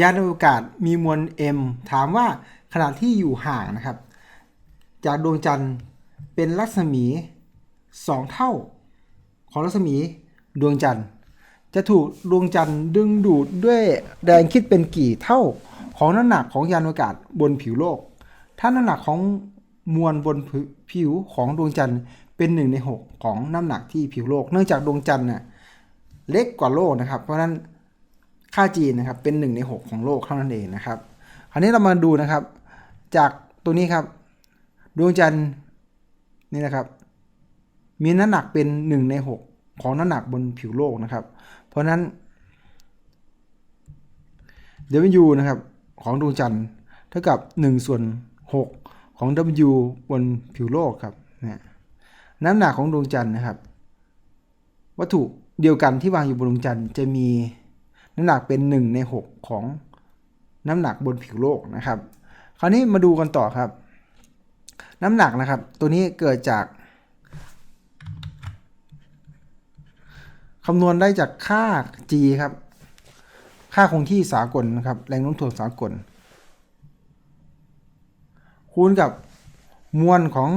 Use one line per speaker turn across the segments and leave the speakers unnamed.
ยานอวกาศมีมวล m ถามว่าขณะที่อยู่ห่างนะครับ จากดวงจันทร์เป็นรัศมี 2 เท่า ของรัศมีดวงจันทร์ จะถูกดวงจันทร์ดึงดูดด้วยแรงคิดเป็นกี่เท่าของน้ำหนักของยานอวกาศบนผิวโลก ถ้าน้ำหนักของมวลบนผิวของดวงจันทร์เป็นหนึ่งใน6 ของน้ำหนักที่ผิวโลก เนื่องจากดวงจันทร์น่ะเล็กกว่าโลกนะครับ เพราะฉะนั้น ค่า g นนะครับเป็น1ใน6 ของโลกเท่านั้นเองนะครับ คราวนี้เรามาดูนะครับ จากตัวนี้ครับดวงจันทร์นี่นะครับ มีน้ำหนักเป็น 1 ใน 6 ของน้ำหนักบนผิวโลกนะครับ เพราะฉะนั้น W นะครับของดวงจันทร์เท่ากับ 1 ส่วน 6 ของ W บนผิวโลกครับนะน้ำหนักของดวงจันทร์นะครับ วัตถุเดียวกันที่วางอยู่บนดวงจันทร์จะมี น้ำหนักเป็น 1 ใน 6 ของน้ำหนักบนผิวโลกนะครับ คราวนี้มาดูกันต่อครับ น้ำหนักนะครับ ตัวนี้เกิดจากคำนวณได้จากค่า g ครับ ค่าคงที่สากลนะครับ แรงโน้มถ่วงสากล คูณกับมวลของ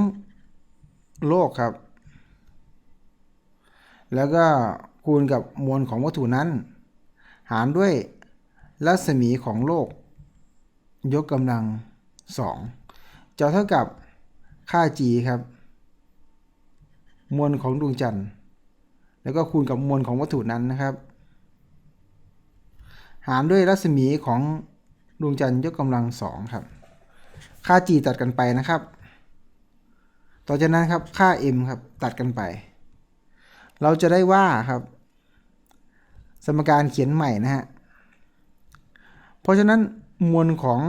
โลกครับ แล้วก็คูณกับมวลของวัตถุนั้น หารด้วยรัศมีของโลก ยกกำลัง2จะเท่ากับค่า g ครับ มวลของดวงจันทร์ แล้วก็คูณกับมวลของวัตถุนั้นนะครับ หารด้วยรัศมีของดวงจันทร์ยกกำลัง2ครับ ค่า g ตัดกันไปนะครับ ต่อจากนั้นครับค่า m ครับตัดกันไป เราจะได้ว่าครับ สมการเขียนใหม่นะฮะ เพราะฉะนั้นมวลของ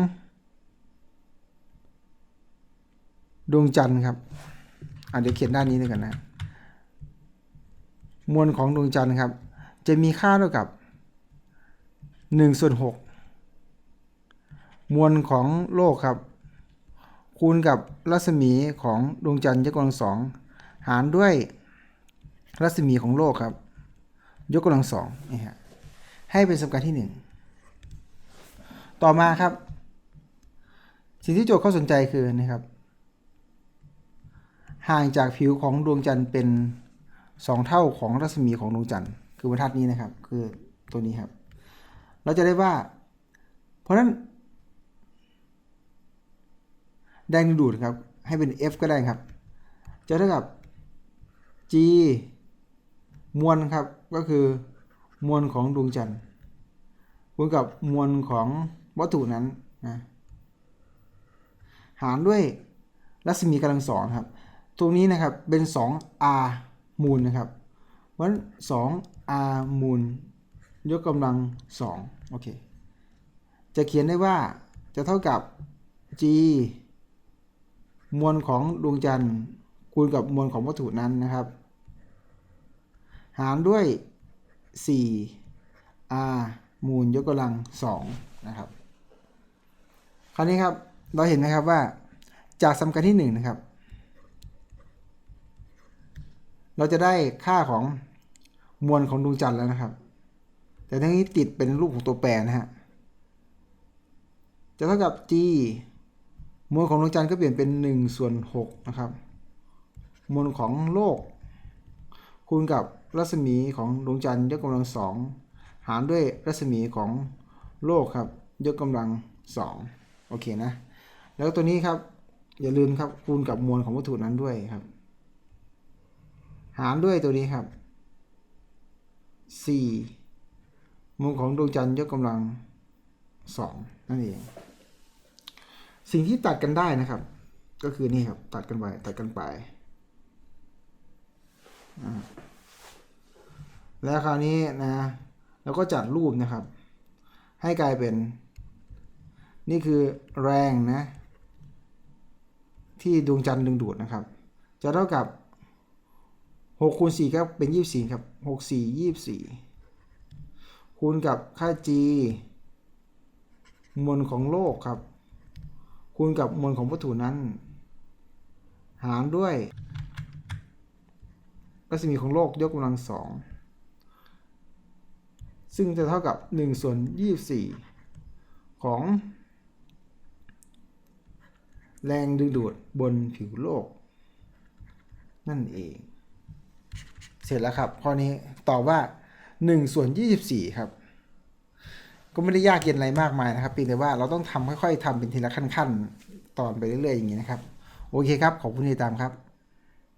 ดวงจันทร์ครับอะเดี๋ยวเขียนด้านนี้ด้วยกันนะ มวลของดวงจันทร์ครับ จะมีค่าเท่ากับ1ส่วน6มวลของโลกครับ คูณกับรัศมีของดวงจันทร์ยกกำลังสองหารด้วยรัศมีของโลกครับ ยกกำลังสองนี่ฮะให้เป็นสมการที่ 1 ต่อมาครับ สิ่งที่โจทย์เขาสนใจคือนะครับ ห่างจากผิวของดวงจันทร์เป็น 2 เท่าของรัศมีของดวงจันทร์คือบรรทัดนี้นะครับ คือตัวนี้ครับ เราจะได้ว่า เพราะฉะนั้นแรงดึงดูดครับ ให้เป็น F ก็ได้ครับ จะเท่ากับ G มวลครับก็คือมวลของดวงจันทร์คูณกับมวลของวัตถุนั้นนะหารด้วยรัศมีกำลังสองครับ ตรงนี้นะครับเป็น 2r มูลนะครับเพราะฉะนั้น 2r มูล ยกกำลัง2โอเคจะเขียนได้ว่าจะเท่ากับ g มวลของดวงจันทร์คูณกับมวลของวัตถุนั้นนะครับ หารด้วย 4r มูลยกกำลัง2นะครับ คราวนี้ครับ เราเห็นไหมครับว่าจากสมการที่ 1 นะครับ เราจะได้ค่าของมวลของดวงจันทร์แล้วนะครับ แต่ทั้งนี้ติดเป็นรูปของตัวแปรนะฮะ จะเท่ากับ g มวลของดวงจันทร์ก็เปลี่ยนเป็น 1 ส่วน6นะครับ มวลของโลกคูณกับ รัศมีของดวงจันทร์ยกกำลัง2หารด้วยรัศมีของโลกครับ ยกกำลัง2โอเคนะ แล้วตัวนี้ครับอย่าลืมครับคูณกับมวลของวัตถุนั้นด้วยครับ หารด้วยตัวนี้ครับ 4มวลของดวงจันทร์ยกกำลัง 2 นั่นเอง สิ่งที่ตัดกันได้นะครับ ก็คือนี่ครับ ตัดกันไป ตัดกันไปอ่า แล้วคราวนี้นะเราก็จัดรูปนะครับ ให้กลายเป็น นี่คือแรงนะ ที่ดวงจันทร์ดึงดูดนะครับ จะเท่ากับ6คูณ4ครับเป็น 24 ครับ 6 4 24 คูณกับค่า g มวลของโลกครับ คูณกับมวลของวัตถุนั้น หารด้วยรัศมีของโลกยกกำลังสอง ซึ่งจะเท่ากับ1ส่วน24 ของ แรงดึงดูดบนผิวโลก นั่นเอง เสร็จแล้วครับ ข้อนี้ตอบว่า1ส่วน24 ครับ ก็ไม่ได้ยากเย็นอะไรมากมายนะครับเพียงแต่ว่าเราต้องทำค่อยๆทำเป็นทีละขั้น ๆ ตอนไปเรื่อยๆอย่างนี้นะครับ โอเคครับ ขอบคุณที่ติดตามครับ